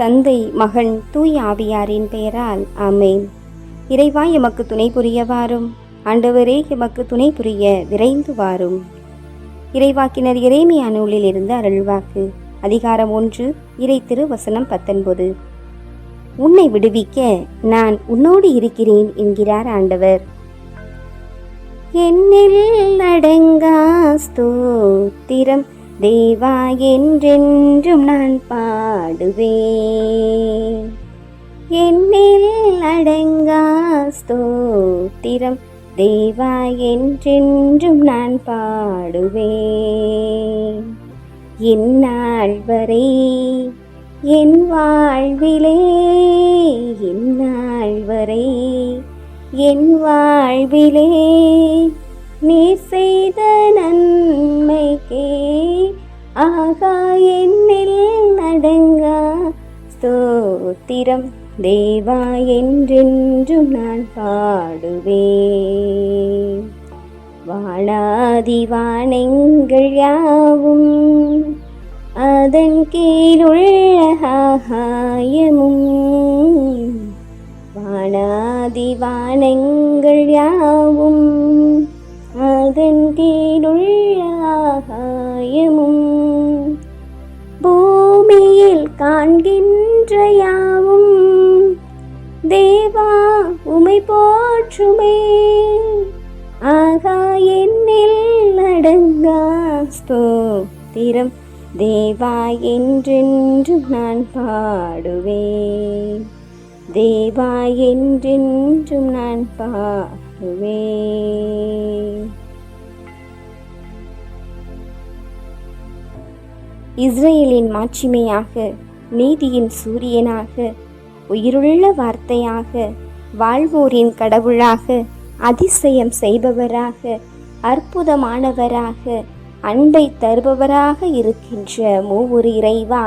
தந்தை மகன் தூய் ஆவியாரின் பெயரால் ஆமேன். இறைவா எமக்கு துணை புரிய வாரும் ஆண்டவரே எமக்கு துணை புரிய விரைந்து வாரும். இறைவாக்கினர் இறைமையா நூலில் இருந்து அருள்வாக்கு. அதிகாரம் ஒன்று இறை திருவசனம் பத்தொன்பது. உன்னை விடுவிக்க நான் உன்னோடு இருக்கிறேன் என்கிறார் ஆண்டவர். என்னில் அடங்கா ஸ்தோத்திரம். தேவா என்றென்றும் நான் பாடுவேன். என்னில் அடங்கா ஸ்தோத்திரம். தேவா என்றென்றும் நான் பாடுவேன். எந்நாள் வரை என் வாழ்விலே எந்நாள் வரை என் வாழ்விலே நீ செய்த நன்மைக்கே ஆகா என்னில் நடங்கா. ஸ்தோத்திரம். தேவா என்றென்றும் நான் பாடுவேன். வாழாதி வானெங்கள் யாவும் அதன் தேவா உமை போற்றுமே. ஆகா என்னில் அடங்கா ஸ்தோத்திரம். தேவா என்றென்றும் நான் பாடுவேன். தேவா என்றென்றும் நான் பாடுவேன். இஸ்ரேலின் மாட்சிமையாக நீதியின் சூரியனாக உயிருள்ள வார்த்தையாக வாழ்வோரின் கடவுளாக அதிசயம் செய்பவராக அற்புதமானவராக அன்பை தருபவராக இருக்கின்ற மூவொரு இறைவா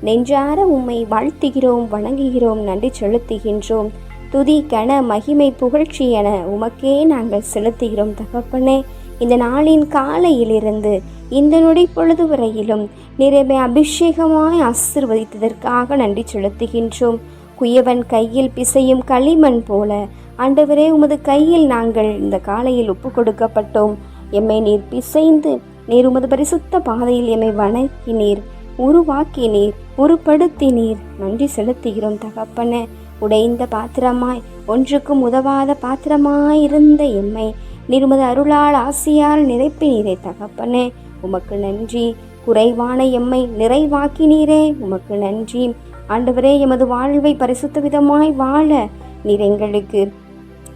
நெஞ்சார உம்மை வாழ்த்துகிறோம் வணங்குகிறோம் நன்றி செலுத்துகின்றோம். துதி கன மகிமை புகழ்ச்சி என உமக்கே நாங்கள் செலுத்துகிறோம் தகப்பனே. இந்த நாளின் காலையிலிருந்து இந்த நொடி பொழுது வரையிலும் நிறைவே அபிஷேகமாய் ஆசிர்வதித்ததற்காக நன்றி செலுத்துகின்றோம். குயவன் கையில் பிசையும் களிமண் போல. ஆண்டவரே உமது கையில் நாங்கள் இந்த காலையில் ஒப்பு கொடுக்கப்பட்டோம். எம்மை நீர் பிசைந்து நீர் உமது பரிசுத்த பாதையில் எம்மை வணக்கினீர். உருவாக்கினீர் உருப்படுத்தினீர். நன்றி செலுத்துகிறோம் தகப்பன. உடைந்த பாத்திரமாய் ஒன்றுக்கும் உதவாத பாத்திரமாயிருந்த எம்மை நீர் அருளால் ஆசியால் நிறைப்பினீரே தகப்பனே. உமக்கு நன்றி. குறைவான எம்மை நிறைவாக்கினீரே உமக்கு நன்றி. ஆண்டவரே எமது வாழ்வை பரிசுத்த விதமாய் வாழ நீர் எங்களுக்கு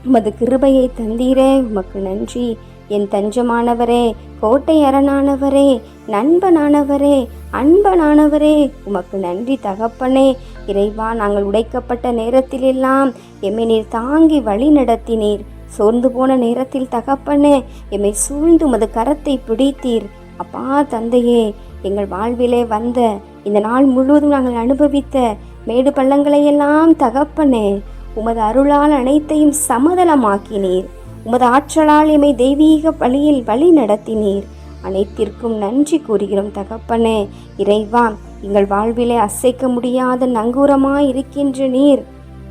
உமது கிருபையை தந்தீரே. உமக்கு நன்றி. என் தஞ்சமானவரே கோட்டை அரணானவரே நண்பனானவரே அன்பனானவரே உமக்கு நன்றி தகப்பனே. இறைவா நாங்கள் உடைக்கப்பட்ட நேரத்திலெல்லாம் எம்மை நீர் தாங்கி வழி நடத்தினீர். சோர்ந்து போன நேரத்தில் தகப்பனே எம்மை சூழ்ந்து உமது கரத்தை பிடித்தீர். அப்பா தந்தையே எங்கள் வாழ்விலே வந்த இந்த நாள் முழுவதும் நாங்கள் அனுபவித்த மேடு பள்ளங்களையெல்லாம் தகப்பனே உமது அருளால் அனைத்தையும் சமதளமாக்கினீர். உமது ஆற்றலால் எம்மை தெய்வீக வழியில் வழி நடத்தினீர். அனைத்திற்கும் நன்றி கூறுகிறோம் தகப்பனே. இறைவா எங்கள் வாழ்விலே அசைக்க முடியாத நங்கூரமாய் இருக்கின்ற நீர்.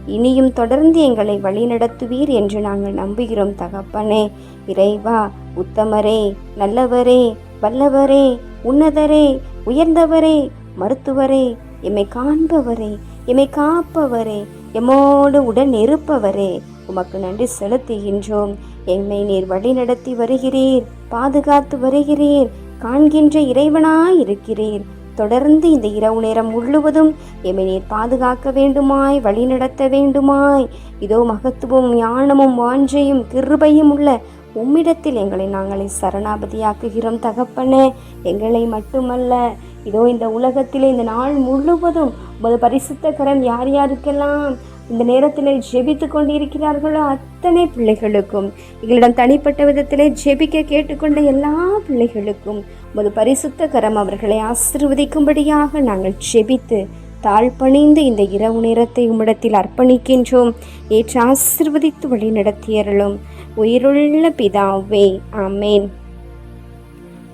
இனியும் தொடர்ந்து எங்களை வழிநடத்துவீர் என்று நாங்கள் நம்புகிறோம் தகப்பனே. இறைவா உத்தமரே நல்லவரே வல்லவரே உன்னதரே உயர்ந்தவரே மருத்துவரே எம்மை காண்பவரே எம்மை காப்பவரே எம்மோடு உடன் இருப்பவரே உமக்கு நன்றி செலுத்துகின்றோம். எம்மை நீர் வழி நடத்தி வருகிறீர் பாதுகாத்து வருகிறீர் காண்கின்ற இறைவனாய் இருக்கிறீர். தொடர்ந்து இந்த இரவு நேரம் முழுவதும் எம்மை நீர் பாதுகாக்க வேண்டுமாய் வழிநடத்த வேண்டுமாய் இதோ மகத்துவம் ஞானமும் வாஞ்சையும் கிருபையும் உள்ள உம்மிடத்தில் எங்களை நாங்களை சரணாபதியாக்குகிறோம் தகப்பனே. எங்களை மட்டுமல்ல இதோ இந்த உலகத்திலே இந்த நாள் முழுவதும் உமது பரிசுத்த கரம் யார் யாருக்கெல்லாம் இந்த நேரத்தில் ஜெபித்து கொண்டிருக்கிறார்களோ அத்தனை பிள்ளைகளுக்கும் எங்களிடம் தனிப்பட்ட விதத்தில் ஜெபிக்க கேட்டுக்கொண்ட எல்லா பிள்ளைகளுக்கும் உமது பரிசுத்த கரம் அவர்களை ஆசிர்வதிக்கும்படியாக நாங்கள் ஜெபித்து தாழ்பணிந்து இந்த இரவு நேரத்தை உம்மிடத்தில் அர்ப்பணிக்கின்றோம். ஏற்று ஆசிர்வதித்து வழி நடத்தியறலும் உயிருள்ள பிதாவே ஆமேன்.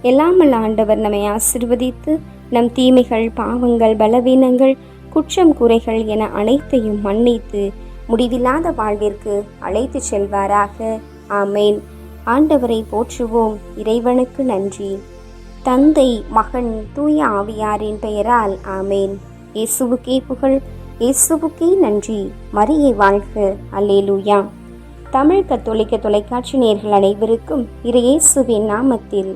எல்லாமல் ஆண்டவர் நம்மை ஆசிர்வதித்து நம் தீமைகள் பாவங்கள் பலவீனங்கள் குற்றம் குறைகள் என அனைத்தையும் மன்னித்து முடிவில்லாத வாழ்விற்கு அழைத்து செல்வாராக. ஆமேன். ஆண்டவரை போற்றுவோம். இறைவனுக்கு நன்றி. தந்தை மகன் தூய ஆவியாரின் பெயரால் ஆமேன். இயேசுவுக்கே புகழ் இயேசுவுக்கே நன்றி. மரியை வாழ்க. அல்லேலூயா. தமிழ் கத்தோலிக்க தொலைக்காட்சி நேர்கள் அனைவருக்கும் இறையேசுவின் நாமத்தில்